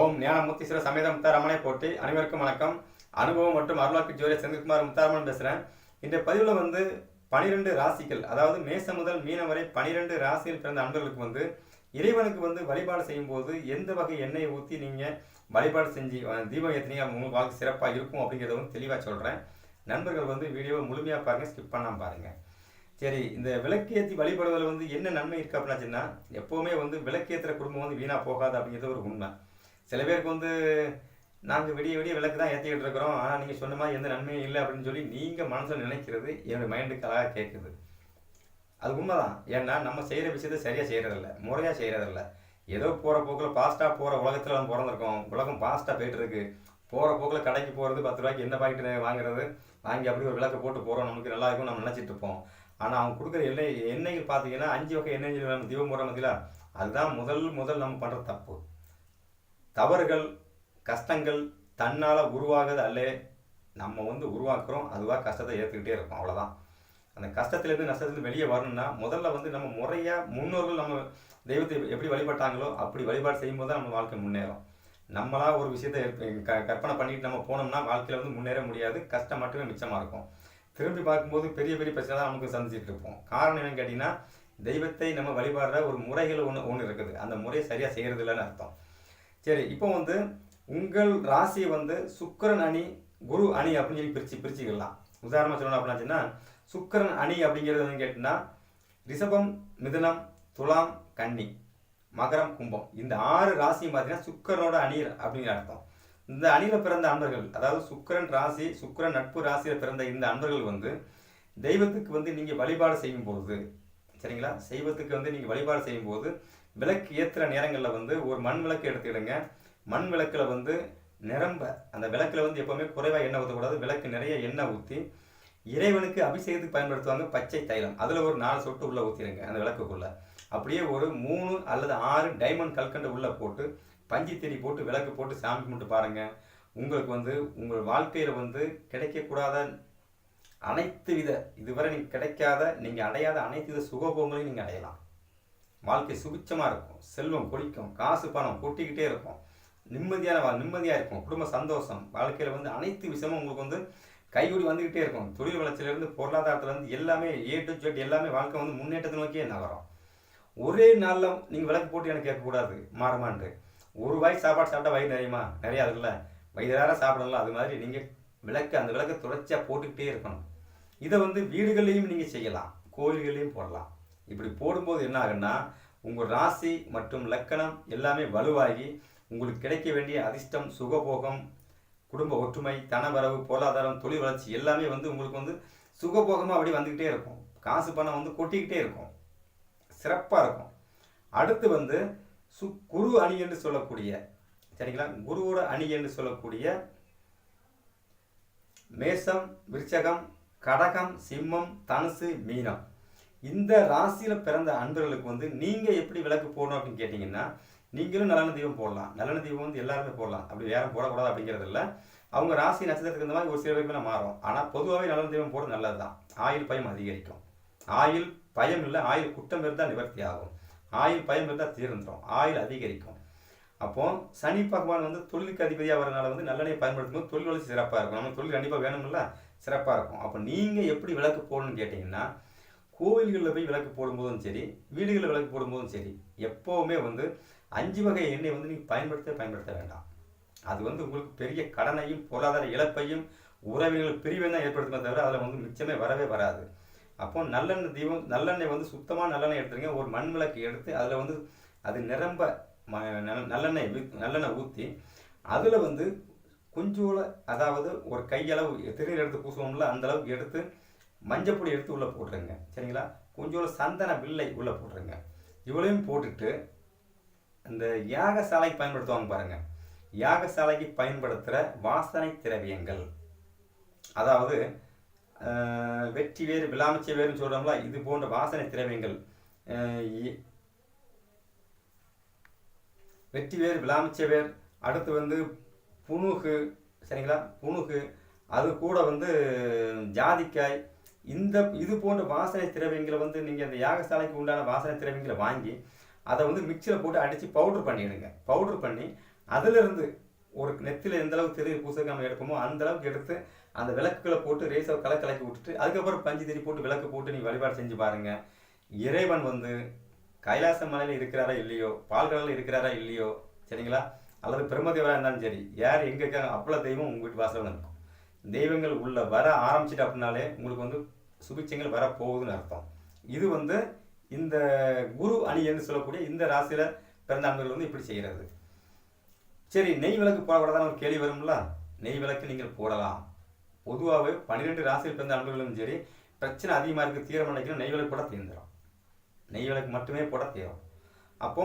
ஓம் ஞானமூர்த்தீஸ்வர சமேத முத்தாரமனை போட்டி அனைவருக்கும் வணக்கம். அனுபவம் மற்றும் அருளாக்கு ஜோதி செந்தில்குமார் முத்தாரமன் பேசுகிறேன் இந்த பதிவில் வந்து பனிரெண்டு ராசிகள் அதாவது மேச முதல் மீனம் வரை பனிரெண்டு ராசியில் பிறந்த அன்பர்களுக்கு வந்து இறைவனுக்கு வந்து வழிபாடு செய்யும் போது எந்த வகை எண்ணெயை ஊற்றி நீங்கள் வழிபாடு செஞ்சு தீபம் ஏற்றினீங்க உங்களுக்கு வாழ்க்கை சிறப்பாக இருக்கும் அப்படிங்கிறத வந்து தெளிவாக சொல்கிறேன் நண்பர்கள் வந்து வீடியோவை முழுமையாக பாருங்கள் ஸ்கிப் பண்ணாமல் பாருங்கள் சரி இந்த விளக்கேற்றி வழிபடுவதில் வந்து என்ன நன்மை இருக்குது அப்படின்னாச்சுன்னா எப்போவுமே வந்து விளக்கேற்றுற குடும்பம் வந்து வீணாக போகாது அப்படிங்கிறது ஒரு உண்மை. சில பேருக்கு வந்து நாங்கள் விடிய விடிய விளக்கு தான் ஏற்றிக்கிட்டு இருக்கிறோம். ஆனால் நீங்கள் சொன்ன மாதிரி எந்த நன்மையும் இல்லை அப்படின்னு சொல்லி நீங்கள் மனசில் நினைக்கிறது என்னுடைய மைண்டுக்கு அழகாக கேட்குது. அது உண்மைதான். ஏன்னா நம்ம செய்கிற விஷயத்தை சரியாக செய்கிறதில்ல முறையாக செய்கிறதில்ல ஏதோ போகிற போக்கில் ஃபாஸ்ட்டாக போகிற உலகத்தில் நம்ம பிறந்திருக்கோம். உலகம் ஃபாஸ்ட்டாக போயிட்டுருக்கு போகிற போக்கில் கடைக்கு போகிறது பத்து ரூபாய்க்கு என்ன பாக்கெட்டு வாங்குறது? வாங்கி அப்படி ஒரு விளக்கு போட்டு போகிறோம் நமக்கு நல்லா இருக்கும் நம்ம நினச்சிட்டு இருப்போம். ஆனால் அவங்க கொடுக்குற எண்ணெய் எண்ணெய்கள் பார்த்தீங்கன்னா அஞ்சு வகை எண்ணெய் நம்ம தீபம் போடுற மத்தியில் அதுதான் முதல் முதல் நம்ம பண்ணுற தப்பு. தவறுகள் கஷ்டங்கள் தன்னால் உருவாகுது அல்லே. நம்ம வந்து உருவாக்குறோம் அதுவாக கஷ்டத்தை ஏற்றுக்கிட்டே இருக்கோம் அவ்வளோதான் அந்த கஷ்டத்துலேருந்து நஷ்டத்துலேருந்து வெளியே வரணும்னா முதல்ல வந்து நம்ம முறையாக முன்னோர்கள் நம்ம தெய்வத்தை எப்படி வழிபட்டாங்களோ அப்படி வழிபாடு செய்யும்போது தான் நம்ம வாழ்க்கை முன்னேறும். நம்மளா ஒரு விஷயத்தை க கற்பனை பண்ணிட்டு நம்ம போனோம்னா வாழ்க்கையில் வந்து முன்னேற முடியாது கஷ்டம் மட்டுமே மிச்சமாக இருக்கும். திரும்பி பார்க்கும்போது பெரிய பெரிய பிரச்சனை தான் நமக்கு சந்திச்சுட்டு இருப்போம். காரணம் என்னன்னு கேட்டிங்கன்னா தெய்வத்தை நம்ம வழிபாடுற ஒரு முறைகள் ஒன்று ஒன்று இருக்குது. அந்த முறையை சரியாக செய்கிறது இல்லைன்னு அர்த்தம். சரி இப்போ வந்து உங்கள் ராசியை வந்து சுக்கிரன் அணி குரு அணி அப்படின்னு சொல்லி பிரித்து பிரிச்சுக்கலாம். உதாரணமாக சொல்லணும் அப்படின்னாச்சுன்னா சுக்கிரன் அணி அப்படிங்கிறது வந்து கேட்டிங்கன்னா ரிஷபம் மிதுனம் துலாம் கன்னி மகரம் கும்பம். இந்த ஆறு ராசியும் பார்த்தீங்கன்னா சுக்கரனோட அணி அப்படிங்கிற அர்த்தம். இந்த அணியில் பிறந்த அன்பர்கள் அதாவது சுக்கிரன் ராசி சுக்கிரன் நட்பு ராசியில் பிறந்த இந்த அன்பர்கள் வந்து தெய்வத்துக்கு வந்து நீங்கள் வழிபாடு செய்யும் பொழுது சரிங்களா? தெய்வத்துக்கு வந்து நீங்கள் வழிபாடு செய்யும்போது விளக்கு ஏற்றுகிற நேரங்களில் வந்து ஒரு மண் விளக்கு எடுத்துக்கிடுங்க. மண் விளக்கில் வந்து நிரம்ப அந்த விளக்கில் வந்து எப்போவுமே குறைவாக எண்ணெய் ஊற்றக்கூடாது விளக்கு நிறைய எண்ணெய் ஊற்றி இறைவனுக்கு அபிஷேகத்துக்கு பயன்படுத்துவாங்க பச்சை தைலம். அதில் ஒரு நாலு சொட்டு உள்ளே ஊற்றிடுங்க அந்த விளக்குக்குள்ளே. அப்படியே ஒரு மூணு அல்லது ஆறு டைமண்ட் கல்கண்டு உள்ளே போட்டு பஞ்சு தேடி போட்டு விளக்கு போட்டு சாமி கும்பிட்டு பாருங்கள் உங்களுக்கு வந்து உங்கள் வாழ்க்கையில் வந்து கிடைக்கக்கூடாத அனைத்து வித இதுவரை நீங்கள் கிடைக்காத நீங்கள் அடையாத அனைத்து வித சுகபோகங்களையும் நீங்கள் அடையலாம். வாழ்க்கை சுபிச்சமாக இருக்கும். செல்வம் கொடிக்கும் காசு பணம் கொட்டிக்கிட்டே இருக்கும். நிம்மதியான வா நிம்மதியாக இருக்கும். குடும்ப சந்தோஷம் வாழ்க்கையில் வந்து அனைத்து விஷயமும் உங்களுக்கு வந்து கைகூடி வந்துக்கிட்டே இருக்கும். தொழில் வளர்ச்சியிலேருந்து பொருளாதாரத்துலேருந்து எல்லாமே ஏ டு ஜெட் எல்லாமே வாழ்க்கை வந்து முன்னேற்றத்தை நோக்கியே நகரும். ஒரே நாளில் நீங்கள் விளக்கு போட்டு எனக்கு கேட்கக்கூடாது மாறமான்று ஒரு வாய் சாப்பாடு சாப்பிட்டா வயிறு நிறையுமா? நிறையாதுல்ல வயிறார சாப்பிடலாம் அது மாதிரி நீங்கள் விளக்கு அந்த விளக்கை தொடர்ச்சியாக போட்டுக்கிட்டே இருக்கணும். இதை வந்து வீடுகள்லையும் நீங்கள் செய்யலாம். கோயில்கள்லையும் போடலாம். இப்படி போடும்போது என்ன ஆகுன்னா உங்கள் ராசி மற்றும் லக்கணம் எல்லாமே வலுவாகி உங்களுக்கு கிடைக்க வேண்டிய அதிர்ஷ்டம் சுகபோகம் குடும்ப ஒற்றுமை தனவரவு பொருளாதாரம் தொழில் வளர்ச்சி எல்லாமே வந்து உங்களுக்கு வந்து சுகபோகமாக அப்படி வந்துக்கிட்டே இருக்கும். காசு பணம் வந்து கொட்டிக்கிட்டே இருக்கும். சிறப்பாக இருக்கும். அடுத்து வந்து சு குரு அணி என்று சொல்லக்கூடிய சரிங்களா? குருவோட அணி என்று சொல்லக்கூடிய மேசம் விருச்சகம் கடகம் சிம்மம் தனுசு மீனம். இந்த ராசியில் பிறந்த அன்பர்களுக்கு வந்து நீங்கள் எப்படி விளக்கு போடணும் அப்படின்னு கேட்டிங்கன்னா நீங்களும் நலன தீபம் போடலாம். நலன தீபம் வந்து எல்லாருமே போடலாம். அப்படி யாரும் போடக்கூடாது அப்படிங்கிறது இல்லை. அவங்க ராசி நட்சத்திரத்துக்கு இந்த மாதிரி ஒரு சில பேருக்கு மாறும். ஆனால் பொதுவாகவே நலன தீபம் போடுறது நல்லது தான் ஆயில் பயம் அதிகரிக்கும். ஆயில் பயம் இல்லை ஆயுள் குற்றம் இருந்தால் நிவர்த்தி ஆகும். ஆயில் பயம் இருந்தால் தீர்ந்துடும் ஆயில் அதிகரிக்கும். அப்போ சனி பகவான் வந்து தொழிலுக்கு அதிபதியாக வரனால வந்து நல்லெண்ணெய் பயன்படுத்தும் போது தொழில் வளர்ச்சி சிறப்பாக இருக்கும். நம்ம தொழில் கண்டிப்பாக வேணும்ல சிறப்பாக இருக்கும். அப்போ நீங்கள் எப்படி விளக்கு போடணும்னு கேட்டிங்கன்னா கோவில்களில் போய் விளக்கு போடும்போதும் சரி வீடுகளில் விளக்கு போடும்போதும் சரி எப்போவுமே வந்து அஞ்சு வகை எண்ணெய் வந்து நீங்கள் பயன்படுத்த பயன்படுத்த வேண்டாம். அது வந்து உங்களுக்கு பெரிய கடனையும் பொருளாதார இழப்பையும் உறவினர்கள் பிரிவையும் தான் ஏற்படுத்துமே தவிர அதில் வந்து மிச்சமே வரவே வராது. அப்போ நல்லெண்ணெய் தீபம் நல்லெண்ணெய் வந்து சுத்தமான நல்லெண்ணெய் எடுத்துருங்க. ஒரு மண் விளக்கு எடுத்து அதில் வந்து அது நிரம்ப ம நல்லெண்ணெய் நல்லெண்ணெய் ஊற்றி அதில் வந்து கொஞ்சோல அதாவது ஒரு கையளவு திருநீர் எடுத்து பூசுவோம்ல அந்த அளவுக்கு எடுத்து மஞ்சப்பொடி எடுத்து உள்ளே போட்டுருங்க. சரிங்களா? கொஞ்சோல சந்தன வில்லை உள்ளே போட்டுருங்க. இவ்வளவையும் போட்டுட்டு அந்த யாகசாலைக்கு பயன்படுத்துவாங்க பாருங்கள் யாகசாலைக்கு பயன்படுத்துகிற வாசனை திரவியங்கள். அதாவது வெற்றி வேறு விளாமிச்ச வேறுன்னு சொல்கிறோம்ல இது போன்ற வாசனை திரவியங்கள். இ- வெற்றி வேர் விளாமிச்ச வேர் அடுத்து வந்து புனுகு சரிங்களா? புனுகு அது கூட வந்து ஜாதிக்காய் இந்த இது போன்ற வாசனை திரவியங்களை வந்து நீங்கள் அந்த யாகசாலைக்கு உண்டான வாசனை திரவியங்களை வாங்கி அதை வந்து மிக்சியில் போட்டு அடித்து பவுடர் பண்ணிடுங்க. பவுடர் பண்ணி அதிலிருந்து ஒரு நெத்தில எந்த அளவுக்கு திரி பூசைக்கு நம்ம எடுப்போமோ அந்த அளவுக்கு எடுத்து அந்த விளக்குகளை போட்டு ரேசை கலை கலக்கி விட்டுட்டு அதுக்கப்புறம் பஞ்சு திரி போட்டு விளக்கு போட்டு நீங்கள் வழிபாடு செஞ்சு பாருங்கள் இறைவன் வந்து கைலாச மலையில் இருக்கிறாரா இல்லையோ பால்கடலில் இருக்கிறாரா இல்லையோ சரிங்களா? அல்லது பிரம்மதேவராக இருந்தாலும் சரி யார் எங்கே இருக்காங்க அவ்வளோ தெய்வம் உங்கள் வீட்டு வாசலில் இருக்கும். தெய்வங்கள் உள்ள வர ஆரம்பிச்சிட்டு அப்படின்னாலே உங்களுக்கு வந்து சுபிச்சங்கள் வரப்போகுதுன்னு அர்த்தம். இது வந்து இந்த குரு அணி என்று சொல்லக்கூடிய இந்த ராசியில் பிறந்த அன்பர்கள் வந்து இப்படி செய்கிறது சரி நெய் விளக்கு போடக்கூடாதான் ஒரு கேள்வி வரும்ல? நெய் விளக்கு நீங்கள் போடலாம். பொதுவாகவே பன்னிரெண்டு ராசியில் பிறந்த அன்பர்களும் சரி பிரச்சனை அதிகமாக இருக்குது தீரம் நினைக்கணும் நெய் விளக்கு போட தீர்ந்துடும் நெய் விளக்கு மட்டுமே போட தீரும். அப்போ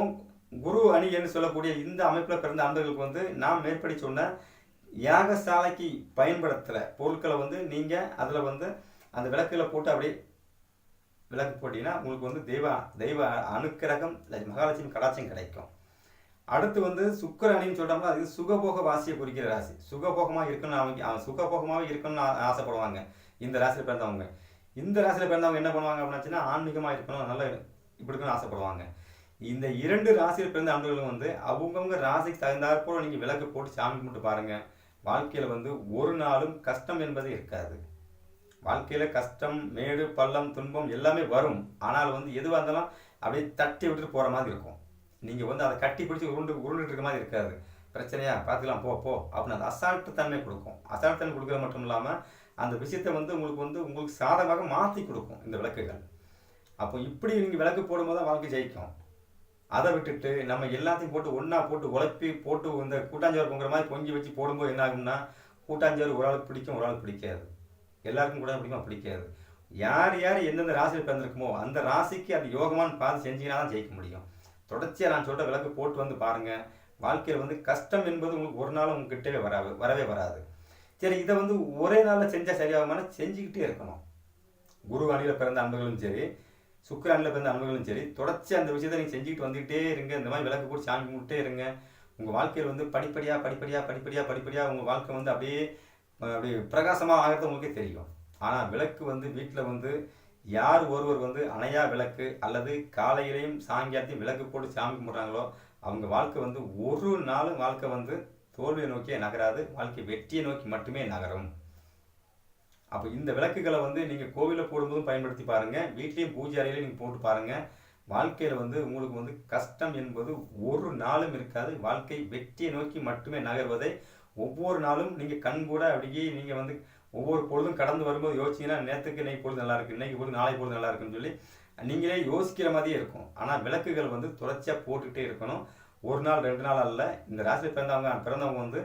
குரு அணி என்று சொல்லக்கூடிய இந்த அமைப்பில் பிறந்த அன்பர்களுக்கு வந்து நாம் மேற்படி சொன்ன யாகசாலைக்கு பயன்படுத்துகிற பொருட்களை வந்து நீங்கள் அதில் வந்து அந்த விளக்குல போட்டு அப்படியே விளக்கு போட்டிங்கன்னா உங்களுக்கு வந்து தெய்வ தெய்வ அனுக்கிரகம் மகாலட்சுமி கடாட்சியம் கிடைக்கும். அடுத்து வந்து சுக்கிர அணின்னு சொல்றாங்களா அது சுகபோக வாசியை குறிக்கிற ராசி. சுகபோகமாக இருக்கணும்னு அவங்க அவன் சுகபோகமாவே இருக்கணும்னு ஆசைப்படுவாங்க. இந்த ராசியில் பிறந்தவங்க. இந்த ராசியில் பிறந்தவங்க என்ன பண்ணுவாங்க அப்படின்னாச்சுன்னா ஆன்மீகமாக இருக்கணும் நல்லா இப்படி இருக்கணும்னு ஆசைப்படுவாங்க. இந்த இரண்டு ராசியில் பிறந்த ஆண்டுகளும் வந்து அவங்கவுங்க ராசிக்கு தகுந்தாற்போல் நீங்கள் விளக்கு போட்டு சாமி கும்பிட்டு பாருங்கள் வாழ்க்கையில் வந்து ஒரு நாளும் கஷ்டம் என்பது இருக்காது. வாழ்க்கையில் கஷ்டம் மேடு பள்ளம் துன்பம் எல்லாமே வரும். ஆனால் வந்து எதுவாக இருந்தாலும் அப்படியே தட்டி விட்டுட்டு போகிற மாதிரி இருக்கும். நீங்கள் வந்து அதை கட்டி பிடிச்சி உருண்டு உருண்டுட்டு இருக்க மாதிரி இருக்காது. பிரச்சனையா? பார்த்துக்கலாம் போ போ. அப்படின்னு அந்த அசால்ட்டு தன்மை கொடுக்கும். அசால்ட்டு தன்மை கொடுக்கறது மட்டும் இல்லாமல் அந்த விஷயத்தை வந்து உங்களுக்கு வந்து உங்களுக்கு சாதகமாக மாற்றி கொடுக்கும் இந்த விளக்குகள். அப்போ இப்படி நீங்கள் விளக்கு போடும்போது தான் வாழ்க்கை ஜெயிக்கும். அதை விட்டுட்டு நம்ம எல்லாத்தையும் போட்டு ஒன்றா போட்டு உழப்பி போட்டு இந்த கூட்டாஞ்சோறு பொங்குற மாதிரி பொங்கி வச்சு போடும்போது என்ன ஆகும்னா கூட்டாஞ்சோறு ஒரு ஆளுக்கு பிடிக்கும் ஒரு ஆளுக்கு பிடிக்காது. எல்லாருக்கும் கூட பிடிக்குமா பிடிக்காது யார் யார் எந்தெந்த ராசியில் பிறந்திருக்குமோ அந்த ராசிக்கு அது யோகமான்னு பார்த்து செஞ்சீங்கன்னா தான் ஜெயிக்க முடியும். தொடர்ச்சியாக நான் சொல்கிற விளக்கு போட்டு வந்து பாருங்கள் வாழ்க்கையில் வந்து கஷ்டம் என்பது உங்களுக்கு ஒரு நாளும் உங்ககிட்டவே வராது வரவே வராது. சரி இதை வந்து ஒரே நாளில் செஞ்சால் சரியாகுமான செஞ்சுக்கிட்டே இருக்கணும். குரு அணியில் பிறந்த அன்பர்களும் சரி சுக்கிர அணியில் பிறந்த அன்பர்களும் சரி தொடர்ச்சி அந்த விஷயத்தை நீங்கள் செஞ்சுக்கிட்டு வந்துக்கிட்டே இருங்க. இந்த மாதிரி விளக்கு போட்டு சாமி கும்பிட்டே இருங்க. உங்கள் வாழ்க்கையில் வந்து படிப்படியாக படிப்படியாக படிப்படியாக படிப்படியாக உங்கள் வாழ்க்கை வந்து அப்படியே அப்படி பிரகாசமாக ஆகிறது உங்களுக்கே தெரியும். ஆனால் விளக்கு வந்து வீட்டில் வந்து யார் ஒருவர் வந்து அணையா விளக்கு அல்லது காலையிலையும் சாயங்காலத்தையும் விளக்கு போட்டு சாமி கும்பிட்றாங்களோ அவங்க வாழ்க்கை வந்து ஒரு நாளும் வாழ்க்கை வந்து தோல்வியை நோக்கியே நகராது வாழ்க்கை வெற்றியை நோக்கி மட்டுமே நகரும். அப்போ இந்த விளக்குகளை வந்து நீங்கள் கோவிலில் போடும்போதும் பயன்படுத்தி பாருங்கள் வீட்லேயும் பூஜை அறையிலையும் நீங்கள் போட்டு பாருங்கள் வாழ்க்கையில் வந்து உங்களுக்கு வந்து கஷ்டம் என்பது ஒரு நாளும் இருக்காது வாழ்க்கை வெற்றியை நோக்கி மட்டுமே நகர்வதை ஒவ்வொரு நாளும் நீங்கள் கண் கூட அப்படியே நீங்கள் வந்து ஒவ்வொரு பொழுதும் கடந்து வரும்போது யோசிச்சிங்கன்னா நேற்றுக்கு இன்னைக்கு பொழுது நல்லா இருக்கு இன்னைக்கு பொழுது நாளை பொழுது நல்லா இருக்குன்னு சொல்லி நீங்களே யோசிக்கிற மாதிரியே இருக்கும். ஆனால் விளக்குகள் வந்து தொடர்ச்சியாக போட்டுக்கிட்டே இருக்கணும். ஒரு நாள் ரெண்டு நாள் அல்ல. இந்த ராசியில் பிறந்தவங்க பிறந்தவங்க வந்து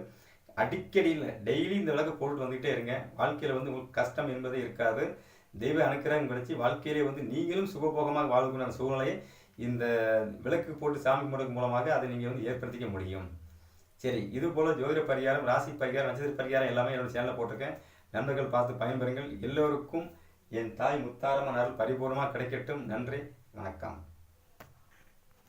அடிக்கடி இல்லை டெய்லி இந்த விளக்கு போட்டுட்டு வந்துகிட்டே இருங்க. வாழ்க்கையில் வந்து உங்களுக்கு கஷ்டம் என்பதே இருக்காது. தெய்வ அனுக்கிரகம் கிடைச்சி வாழ்க்கையிலே வந்து நீங்களும் சுகபோகமாக வாழ்கிற சூழ்நிலையை இந்த விளக்கு போட்டு சாமி முறைக்கு மூலமாக அதை நீங்கள் வந்து ஏற்படுத்திக்க முடியும். சரி இது போல ஜோதிட பரிகாரம் ராசி பரிகாரம் நட்சத்திர பரிகாரம் எல்லாமே என்னோட சேனலில் போட்டிருக்கேன். நண்பர்கள் பார்த்து பயன்பெறுங்கள். எல்லோருக்கும் என் தாய் முத்தாரம்மன் அருள் பரிபூர்ணமாக கிடைக்கட்டும். நன்றி வணக்கம்.